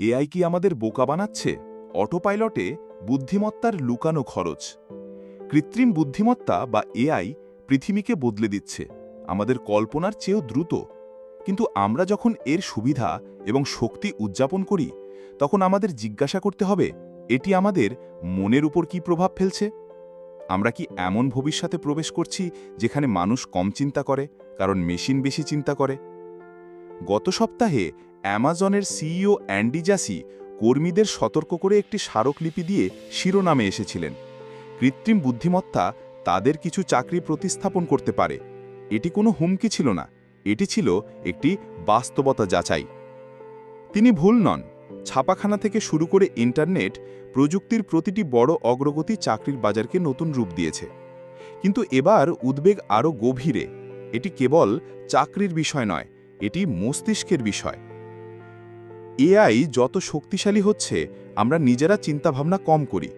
AI কি আমাদের বোকা বানাচ্ছে? অটোপাইলটে বুদ্ধিমত্তার লুকানো খরচ। কৃত্রিম বুদ্ধিমত্তা বা এআই পৃথিবীকে বদলে দিচ্ছে। আমাদের কল্পনার চেয়েও দ্রুত। কিন্তু আমরা যখন এর সুবিধা এবং শক্তি উদযাপন করি, তখন আমাদের জিজ্ঞাসা করতে হবে, এটি আমাদের মনের উপর কি প্রভাব ফেলছে? আমরা কি এমন ভবিষ্যতে প্রবেশ করছি যেখানে মানুষ কম চিন্তা করে, কারণ মেশিন বেশি চিন্তা করে? গত সপ্তাহে অ্যামাজনের সিইও অ্যান্ডি জাসি কর্মীদের সতর্ক করে একটি স্মারকলিপি দিয়ে শিরোনামে এসেছিলেন। কৃত্রিম বুদ্ধিমত্তা তাদের কিছু চাকরি প্রতিস্থাপন করতে পারে। এটি কোনো হুমকি ছিল না। এটি ছিল একটি বাস্তবতা যাচাই। তিনি ভুল নন। ছাপাখানা থেকে শুরু করে ইন্টারনেট প্রযুক্তির প্রতিটি বড় অগ্রগতি চাকরির বাজারকে নতুন রূপ দিয়েছে। কিন্তু এবার উদ্বেগ আরও গভীরে। এটি কেবল চাকরির বিষয় নয় এটি মস্তিষ্কের বিষয়। এআই যত শক্তিশালী হচ্ছে, আমরা নিজেরা চিন্তাভাবনা কম করি।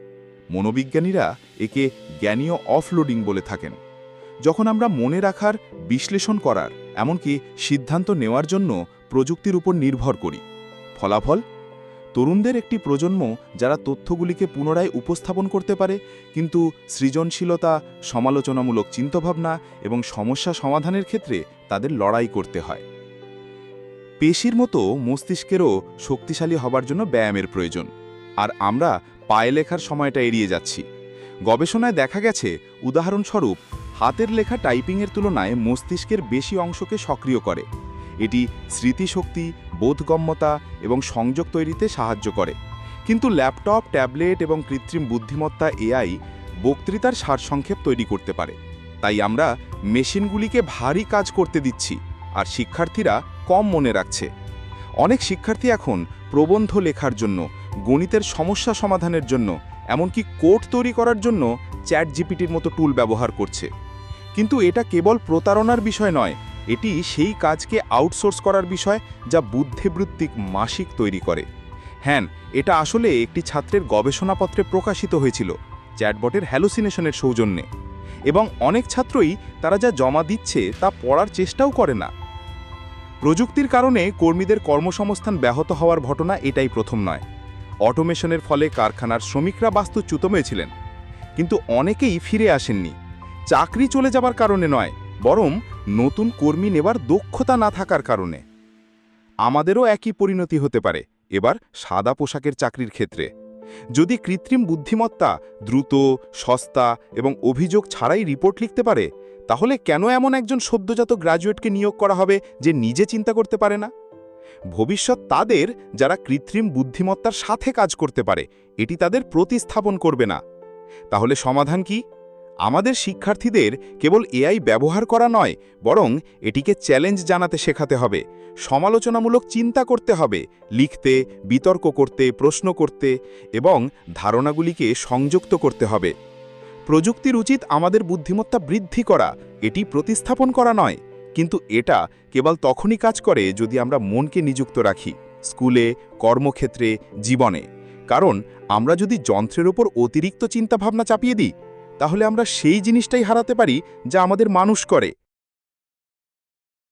মনোবিজ্ঞানীরা একে জ্ঞানীয় অফলোডিং বলে থাকেন। যখন আমরা মনে রাখার, বিশ্লেষণ করার, এমনকি সিদ্ধান্ত নেওয়ার জন্য প্রযুক্তির উপর নির্ভর করি। ফলাফল? তরুণদের একটি প্রজন্ম যারা তথ্যগুলিকে পুনরায় উপস্থাপন করতে পারে, কিন্তু সৃজনশীলতা, সমালোচনামূলক চিন্তাভাবনা এবং সমস্যা সমাধানের ক্ষেত্রে তাদের লড়াই করতে হয়। পেশির মতো মস্তিষ্কেরও শক্তিশালী হবার জন্য ব্যায়ামের প্রয়োজন। আর আমরা পায়ে লেখার সময়টা এড়িয়ে যাচ্ছি। গবেষণায় দেখা গেছে, উদাহরণস্বরূপ, হাতের লেখা টাইপিংয়ের তুলনায় মস্তিষ্কের বেশি অংশকে সক্রিয় করে। এটি স্মৃতিশক্তি, বোধগম্যতা এবং সংযোগ তৈরিতে সাহায্য করে। কিন্তু ল্যাপটপ, ট্যাবলেট এবং কৃত্রিম বুদ্ধিমত্তা এআই বক্তৃতার সারসংক্ষেপ তৈরি করতে পারে। তাই আমরা মেশিনগুলিকে ভারী কাজ করতে দিচ্ছি, আর শিক্ষার্থীরা কম মনে রাখছে। অনেক শিক্ষার্থী এখন প্রবন্ধ লেখার জন্য, গণিতের সমস্যা সমাধানের জন্য, এমনকি কোড তৈরি করার জন্য চ্যাট জিপিটির মতো টুল ব্যবহার করছে। কিন্তু এটা কেবল প্রতারণার বিষয় নয়, এটি সেই কাজকে আউটসোর্স করার বিষয় যা বুদ্ধিবৃত্তিক মাসিক তৈরি করে। হ্যাঁ এটা আসলে একটি ছাত্রের গবেষণাপত্রে প্রকাশিত হয়েছিল, চ্যাটবটের হ্যালোসিনেশনের সৌজন্যে। এবং অনেক ছাত্রই তারা যা জমা দিচ্ছে তা পড়ার চেষ্টাও করে না। প্রযুক্তির কারণে কর্মীদের কর্মসংস্থান ব্যাহত হওয়ার ঘটনা এটাই প্রথম নয়। অটোমেশনের ফলে কারখানার শ্রমিকরা বাস্তুচ্যুত হয়েছিলেন। কিন্তু অনেকেই ফিরে আসেননি। চাকরি চলে যাবার কারণে নয়, বরং নতুন কর্মী নেবার দক্ষতা না থাকার কারণে। আমাদেরও একই পরিণতি হতে পারে, এবার সাদা পোশাকের চাকরির ক্ষেত্রে। যদি কৃত্রিম বুদ্ধিমত্তা, দ্রুত, সস্তা এবং অভিযোগ ছাড়াই রিপোর্ট লিখতে পারে তাহলে কেন এমন একজন সদ্যজাত গ্র্যাজুয়েটকে নিয়োগ করা হবে যে নিজে চিন্তা করতে পারে না? ভবিষ্যৎ তাদের যারা কৃত্রিম বুদ্ধিমত্তার সাথে কাজ করতে পারে, এটি তাদের প্রতিস্থাপন করবে না। তাহলে সমাধান কি? আমাদের শিক্ষার্থীদের কেবল এআই ব্যবহার করা নয়, বরং এটিকে চ্যালেঞ্জ জানাতে শেখাতে হবে, সমালোচনামূলক চিন্তা করতে হবে, লিখতে, বিতর্ক করতে, প্রশ্ন করতে এবং ধারণাগুলিকে সংযুক্ত করতে হবে। প্রযুক্তির উচিত আমাদের বুদ্ধিমত্তা বৃদ্ধি করা, এটি প্রতিস্থাপন করা নয়। কিন্তু এটা কেবল তখনই কাজ করে যদি আমরা মনকে নিযুক্ত রাখি, স্কুলে, কর্মক্ষেত্রে, জীবনে। কারণ আমরা যদি যন্ত্রের ওপর অতিরিক্ত চিন্তাভাবনা চাপিয়ে দিই, তাহলে আমরা সেই জিনিসটাই হারাতে পারি যা আমাদের মানুষ করে।